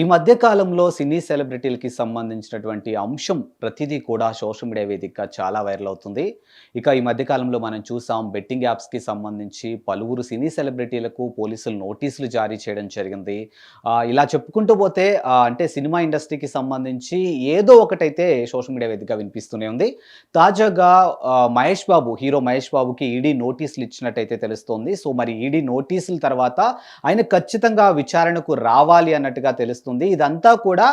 ఈ మధ్య కాలంలో సినీ సెలబ్రిటీలకి సంబంధించినటువంటి అంశం ప్రతిదీ కూడా సోషల్ మీడియా వేదికగా చాలా వైరల్ అవుతుంది. ఇక ఈ మధ్య కాలంలో మనం చూసాం బెట్టింగ్ యాప్స్కి సంబంధించి పలువురు సినీ సెలబ్రిటీలకు పోలీసులు నోటీసులు జారీ చేయడం జరిగింది. ఇలా చెప్పుకుంటూ పోతే అంటే సినిమా ఇండస్ట్రీకి సంబంధించి ఏదో ఒకటైతే సోషల్ మీడియా వేదికగా వినిపిస్తూనే ఉంది. తాజాగా మహేష్ బాబు హీరో మహేష్ బాబుకి ఈడీ నోటీసులు ఇచ్చినట్టయితే తెలుస్తోంది. సో మరి ఈడీ నోటీసుల తర్వాత ఆయన ఖచ్చితంగా విచారణకు రావాలి అన్నట్టుగా తెలుస్తుంది. ఇదంతా కూడా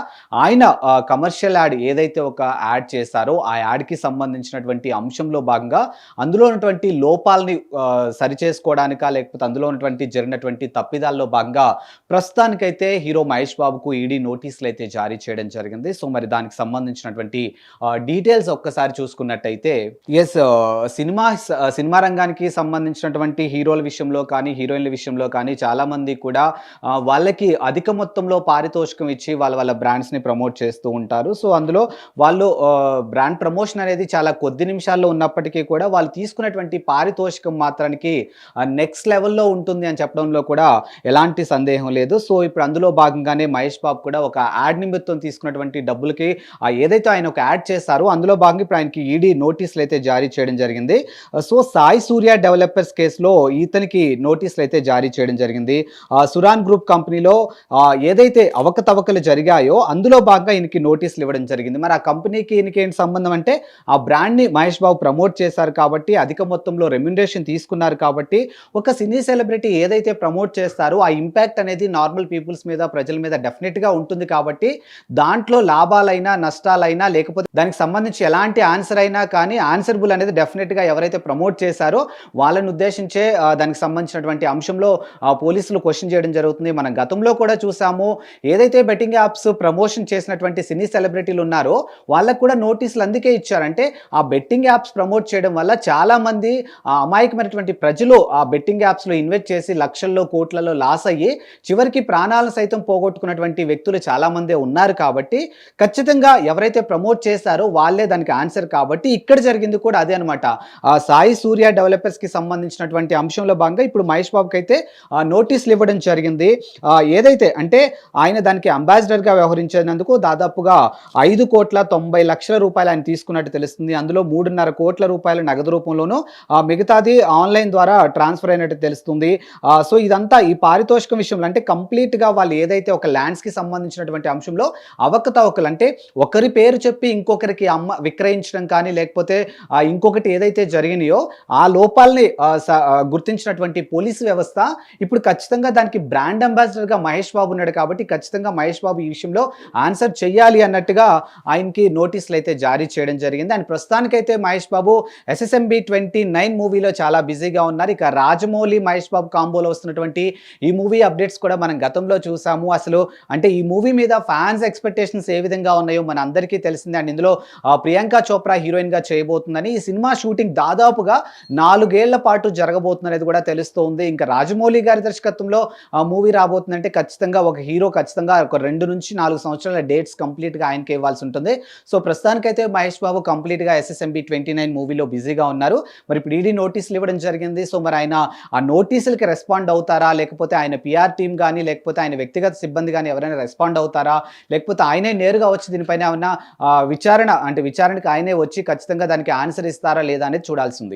ఆయన కమర్షియల్ యాడ్ ఏదైతే ఒక యాడ్ చేశారో ఆ యాడ్కి సంబంధించినటువంటి అంశంలో భాగంగా అందులో ఉన్నటువంటి లోపాలని సరిచేసుకోవడానిక లేకపోతే అందులో ఉన్నటువంటి జరిగినటువంటి తప్పిదాల్లో భాగంగా ప్రస్తుతానికైతే హీరో మహేష్ బాబుకు ఈడీ నోటీసులు అయితే జారీ చేయడం జరిగింది. సో మరి దానికి సంబంధించినటువంటి డీటెయిల్స్ ఒక్కసారి చూసుకున్నట్టయితే ఎస్ సినిమా సినిమా రంగానికి సంబంధించినటువంటి హీరోల విషయంలో కానీ హీరోయిన్ల విషయంలో కానీ చాలామంది కూడా వాళ్ళకి అధిక మొత్తంలో పారితోషికం ఇచ్చి వాళ్ళ వాళ్ళ బ్రాండ్స్ని ప్రమోట్ చేస్తూ ఉంటారు. సో అందులో వాళ్ళు బ్రాండ్ ప్రమోషన్ అనేది చాలా కొద్ది నిమిషాల్లో ఉన్నప్పటికీ కూడా వాళ్ళు తీసుకున్నటువంటి పారితోషికం మాత్రానికి నెక్స్ట్ లెవెల్లో ఉంటుంది అని చెప్పడంలో కూడా ఎలాంటి సందేహం లేదు. సో ఇప్పుడు అందులో భాగంగానే మహేష్ బాబు కూడా ఒక యాడ్ నిమిత్తం తీసుకున్నటువంటి డబ్బులకి ఏదైతే ఆయన ఒక యాడ్ చేస్తారో అందులో భాగంగా ఇప్పుడు ఆయనకి ఈడీ నోటీసులు అయితే జారీ చేయడం జరిగింది. సో సాయి సూర్య డెవలపర్స్ కేసులో ఈతనికి నోటీసులు అయితే జారీ చేయడం జరిగింది. ఆ, సురాన్ గ్రూప్ కంపెనీలో ఏదైతే అవకతవకలు జరిగాయో అందులో భాగంగా ఈయనకి నోటీసులు ఇవ్వడం జరిగింది. మరి ఆ కంపెనీకి ఈయనకి ఏంటి సంబంధం అంటే ఆ బ్రాండ్ని మహేష్ బాబు ప్రమోట్ చేశారు కాబట్టి అధిక మొత్తంలో రెమ్యునరేషన్ తీసుకున్నారు కాబట్టి ఒక సినీ సెలబ్రిటీ ఏదైతే ప్రమోట్ చేస్తారో ఆ ఇంపాక్ట్ అనేది నార్మల్ పీపుల్స్ మీద ప్రజల మీద డెఫినెట్గా ఉంటుంది కాబట్టి దాంట్లో లాభాలైనా నష్టాలైనా లేకపోతే దానికి సంబంధించి ఎలాంటి ఆన్సర్ అయినా కానీ ఆన్సర్బుల్ అనేది డెఫినెట్గా ఎవరైతే ప్రమోట్ చేశారో వాళ్ళని ఉద్దేశించే దానికి సంబంధించినటువంటి అంశంలో పోలీసులు క్వశ్చన్ చేయడం జరుగుతుంది. మనం గతంలో కూడా చూసాము ఏదైతే బెట్టింగ్ యాప్స్ ప్రమోషన్ చేసినటువంటి సినీ సెలబ్రిటీలు ఉన్నారో వాళ్ళకు కూడా నోటీసులు అందుకే ఇచ్చారంటే ఆ బెట్టింగ్ యాప్స్ ప్రమోట్ చేయడం వల్ల చాలామంది అమాయకమైనటువంటి ప్రజలు ఆ బెట్టింగ్ యాప్స్లో ఇన్వెస్ట్ చేసి లక్షల్లో కోట్లలో లాస్ అయ్యి చివరికి ప్రాణాలను సైతం పోగొట్టుకున్నటువంటి వ్యక్తులు చాలామందే ఉన్నారు కాబట్టి ఖచ్చితంగా ఎవరైతే ప్రమోట్ చేస్తారో వాళ్ళే దానికి ఆన్సర్ కాబట్టి ఇక్కడ జరిగింది కూడా అదే అనమాట సాయి సూర్య డెవలపర్స్కి సంబంధించినటువంటి అంశంలో భాగంగా ఇప్పుడు మహేష్ బాబుకి అయితే నోటీసులు ఇవ్వడం జరిగింది. ఏదైతే అంటే ఆయన దానికి అంబాసిడర్గా వ్యవహరించినందుకు దాదాపుగా ఐదు కోట్ల తొంభై లక్షల రూపాయలు ఆయన తీసుకున్నట్టు తెలుస్తుంది. అందులో మూడున్నర కోట్ల రూపాయలు నగదు రూపంలోనూ మిగతాది ఆన్లైన్ ద్వారా ట్రాన్స్ఫర్ అయినట్టు తెలుస్తుంది. సో ఇదంతా ఈ పారితోషికం విషయంలో అంటే కంప్లీట్గా గా వాళ్ళు ఏదైతే ఒక ల్యాండ్స్కి కి సంబంధించినటువంటి అంశంలో అవకతవకలు అంటే ఒకరి పేరు చెప్పి ఇంకొకరికి అమ్మ విక్రయించడం కానీ లేకపోతే ఇంకొకటి ఏదైతే జరిగినాయో ఆ లోపాలని గుర్తించినటువంటి పోలీసు వ్యవస్థ ఇప్పుడు ఖచ్చితంగా దానికి బ్రాండ్ అంబాసిడర్గా మహేష్ బాబు ఉన్నాడు కాబట్టి ఖచ్చితంగా మహేష్ బాబు ఈ విషయంలో ఆన్సర్ చెయ్యాలి అన్నట్టుగా ఆయనకి నోటీసులు అయితే జారీ చేయడం జరిగింది. అండ్ ప్రస్తుతానికైతే Mahesh Babu SSMB twenty nine మూవీలో చాలా బిజీగా ఉన్నారు. ఇక రాజమౌళి మహేష్ బాబు కాంబోలో వస్తున్నటువంటి ఈ మూవీ అప్డేట్స్ కూడా మనం గతంలో చూసాము. అసలు అంటే ఈ మూవీ మీద ఫ్యాన్స్ ఎక్స్పెక్టేషన్స్ ఏ విధంగా ఉన్నాయో మన అందరికీ తెలిసిందే. అండ్ ఇందులో ప్రియాంక చోప్రా హీరోయిన్గా చేయబోతుందని ఈ సినిమా షూటింగ్ దాదాపుగా నాలుగేళ్ళ పాటు జరగబోతుందనేది కూడా తెలుస్తోంది. ఇంకా రాజమౌళి గారి దర్శకత్వంలో మూవీ రాబోతుందంటే ఖచ్చితంగా ఒక హీరో ఖచ్చితంగా ఒక రెండు నుంచి నాలుగు సంవత్సరాల డేట్స్ కంప్లీట్గా ఆయనకి ఇవ్వాల్సి ఉంటుంది. సో ప్రస్తుతానికైతే మహేష్ బాబు కంప్లీట్గా ఎస్ఎస్ఎంబి ట్వంటీ నైన్ మూవీలో బిజీగా ఉన్నారు. మరి ఇప్పుడు ఈడీ నోటీసులు ఇవ్వడం జరిగింది. సో మరి ఆయన ఆ నోటీసులకి రెస్పాండ్ అవుతారా? లేకపోతే ఆయన పిఆర్ టీం కానీ లేకపోతే ఆయన వ్యక్తిగత సిబ్బంది కానీ ఎవరైనా రెస్పాండ్ అవుతారా? లేకపోతే ఆయనే నేరుగా వచ్చి దీనిపైన ఏమన్నా విచారణ అంటే విచారణకి ఆయనే వచ్చి ఖచ్చితంగా దానికి ఆన్సర్ ఇస్తారా లేదా అనేది చూడాల్సింది